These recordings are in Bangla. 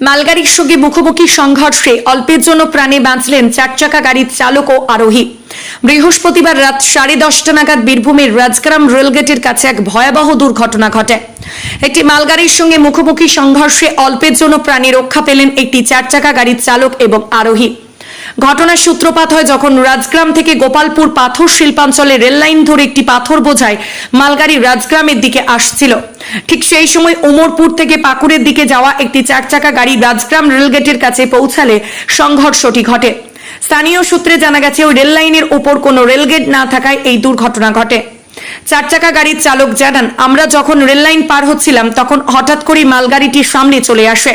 মালগাড়ির সঙ্গে মুখোমুখি সংঘর্ষে অল্পের জন্য প্রাণে বাঁচলেন চারচাকা গাড়ির চালক ও আরোহী। বৃহস্পতিবার রাত সাড়ে দশটা নাগাদ বীরভূমের রাজগ্রাম রেলগেটের কাছে এক ভয়াবহ দুর্ঘটনা ঘটে। একটি মালগাড়ির সঙ্গে মুখোমুখি সংঘর্ষে অল্পের জন্য প্রাণে রক্ষা পেলেন একটি চারচাকা গাড়ির চালক এবং আরোহী। ঘটনার সূত্রপাত হয় যখন রাজগ্রাম থেকে গোপালপুর পাথর শিল্পাঞ্চলে রেললাইন ধরে একটি পাথর বোঝায় মালগাড়ি রাজগ্রামের দিকে আসছিল। ঠিক সেই সময় উমরপুর থেকে পাকুড়ের দিকে যাওয়া একটি চারচাকা গাড়ি রাজগ্রাম রেলগেটের কাছে পৌঁছালে সংঘর্ষটি ঘটে। স্থানীয় সূত্রে জানা গেছে, ওই রেললাইনের ওপর কোনো রেলগেট না থাকায় এই দুর্ঘটনা ঘটে। চার চাকা গাড়ির চালক জানান, আমরা যখন রেল লাইন পার হচ্ছিলাম, তখন হঠাৎ করে মালগাড়িটি সামনে চলে আসে।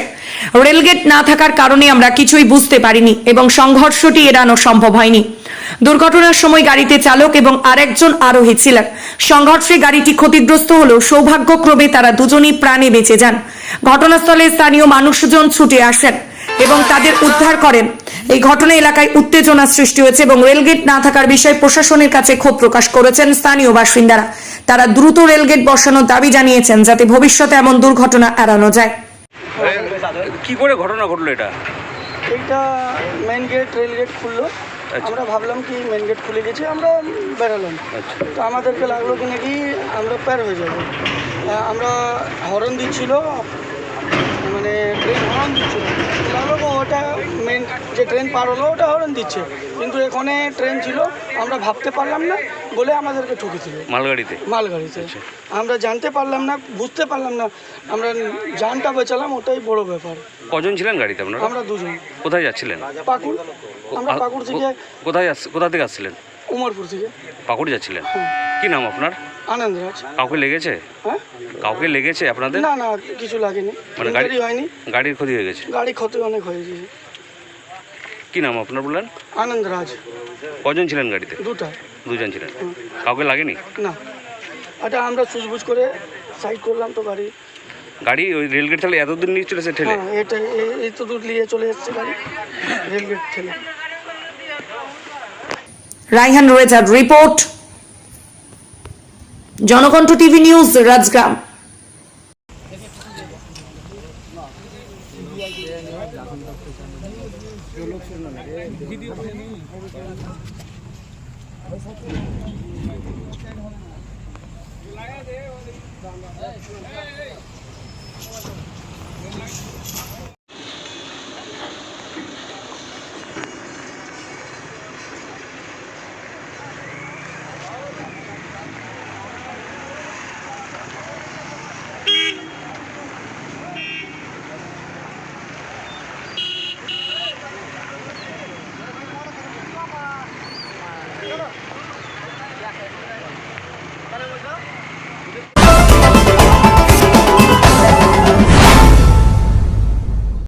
রেলগেট না থাকার কারণে আমরা কিছুই বুঝতে পারিনি এবং সংঘর্ষটি এড়ানো সম্ভব হয়নি। দুর্ঘটনার সময় গাড়িতে চালক এবং আরেকজন আরোহী ছিলেন। সংঘর্ষে গাড়িটি ক্ষতিগ্রস্ত হলেও সৌভাগ্যক্রমে তারা দুজনই প্রাণে বেঁচে যান। ঘটনাস্থলে স্থানীয় মানুষজন ছুটে আসেন এবং তাদের উদ্ধার করেন। এই ঘটনা এলাকায় উত্তেজনা সৃষ্টি হয়েছে এবং রেলগেট না থাকার বিষয়ে প্রশাসনের কাছে ক্ষোভ প্রকাশ করেছেন স্থানীয় বাসিন্দারা। তারা দ্রুত রেলগেট বসানোর দাবি জানিয়েছেন যাতে ভবিষ্যতে এমন দুর্ঘটনা এড়ানো যায়। কি করে ঘটনা ঘটলো এটা? এইটা মেন গেট রেল গেট খুললো। আমরা ভাবলাম কি মেন গেট খুলে গেছে আমরা বেরোলাম। আচ্ছা। তো আমাদেরকে লাগল কি নাকি আমরা পার হয়ে যাব। আমরা হরন দিচ্ছিল মানে ট্রেন হরন দিচ্ছিল। লাগল ওটা মেন যে ট্রেন পার হলো ওটা হরন দিচ্ছে। কিন্তু এখানে ট্রেন ছিল আমরা ভাবতে পারলাম না বলে আমাদেরকে ঠকেছিল। মালগাড়িতে? মালগাড়িতে। আচ্ছা। আমরা জানতে পারলাম না বুঝতে পারলাম না আমরা জানটা বেচালাম ওটাই বড় ব্যাপার। কজন ছিলেন গাড়িতে আপনারা? আমরা দুজন। কোথায় যাচ্ছিলেন? পাকুড়। আমরা পাকুড় থেকে কোথায় কোথা থেকে আসছিলেন? উমরপুর থেকে। পাকুড় যাচ্ছিলেন? কি নাম আপনার? আনন্দরাজ। কাউকে লেগেছে? হ্যাঁ? কাউকে লেগেছে আপনাদের? না না কিছু লাগেনি। মানে গাড়ি হয়নি। গাড়ির ক্ষতি হয়ে গেছে? গাড়ি ক্ষতি অনেক হয়ে গেছে। কি নাম আপনার বললেন? আনন্দরাজ। কজন ছিলেন গাড়িতে? দুটা। দুজন ছিলেন। কাউকে লাগেনি? না। আচ্ছা আমরা সুজবুজ করে সাইড করলাম তো গাড়ি। গাড়ি ওই রেলগেট থেকে এত দূর নিয়ে চলেছে ঠেলে? হ্যাঁ এটা এ- এই তো দূর নিয়ে চলে এসছে গাড়ি রেলগেট থেকে Raihan রয়েজার report Janakantha TV news Rajgram. লাগা দে